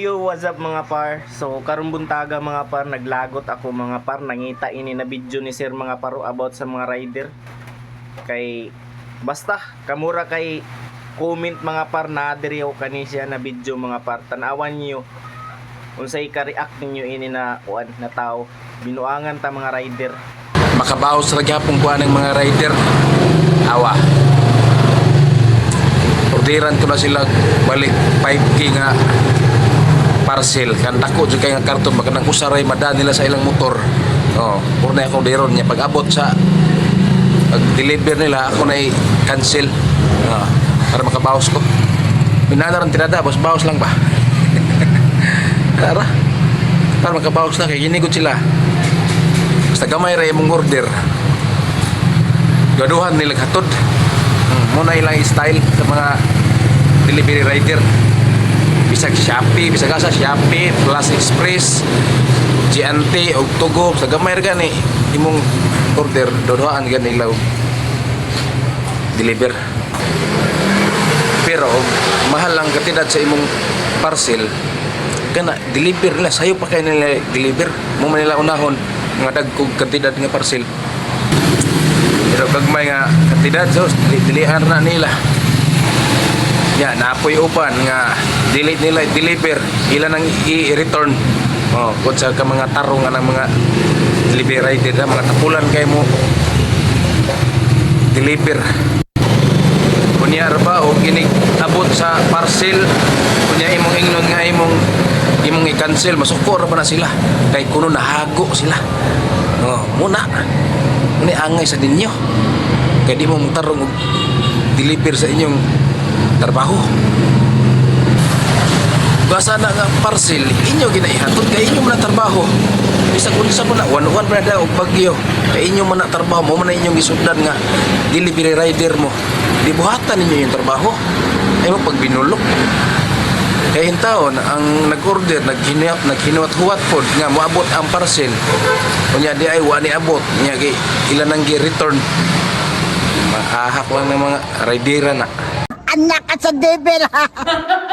Yo, what's up mga par? So, karong buntaga mga par, naglagot ako mga par, nangita ini na video ni Sir mga paro about sa mga rider. Kay, basta, kamura kay comment mga par na diri ako kani na video mga par. Tanawan niyo unsay ka-react ninyo ini na kuan na tao. Binuangan ta mga rider. makabaw sa gyapon kuha ng mga rider awa orderan ko na sila balik 5k nga parcel kan dako jud kay nga karton baka nang usaray mada nila sa ilang motor oh puro na akong deron niya pag abot sa pag deliver nila ako na cancel oh, para makabawas ko minana rin tinada bas bawas lang ba Tara. Para makabawas na kay ginigod sila. Basta gamay ra imong order. Gaduhan nila katod. Hmm, muna ilang style sa mga delivery rider. Bisag Shopee, bisag asa Shopee, Plus Express, GNT og Tugo sa gamay gani imong order dodohan gani ilaw. Deliver. Pero mahal lang katidad sa imong parcel. Kana deliver nila. Sayo pa kay nila deliver. Mo man unahon nga dagkog kantidad nga parcel. Pero gagmay nga kantidad so dili- dilihan na nila ya napoy upan nga delete nila deliver. Ila nang i-return. Oh kung sa ka mga tarong nga ng mga delivery na mga tapulan kay mo. Deliver. Kunya ba o kinig abot sa parcel kunya imong ingnon nga imong imong i-cancel masuko ba na sila? Kay kuno nahago sila. Oh muna. Ni angay sa ninyo. Kay di mo mutarong deliver sa inyong trabaho. Basa na nga parcel inyo ginaihatod kay inyo man trabaho. Bisag unsa one one pa na og bagyo. Kay inyo man trabaho mo man inyong gisundan nga delivery rider mo. Di buhatan ninyo yung trabaho. Ay mo pag binulok. Kaya yung taon, ang nag-order, naghinuat, naghinuat-huwat po, nga moabot ang parcel. Kunya di ay wani abot, nya gi ilan ang gi-return. Mahahak lang ng mga ridera na. Anak ka sa devil!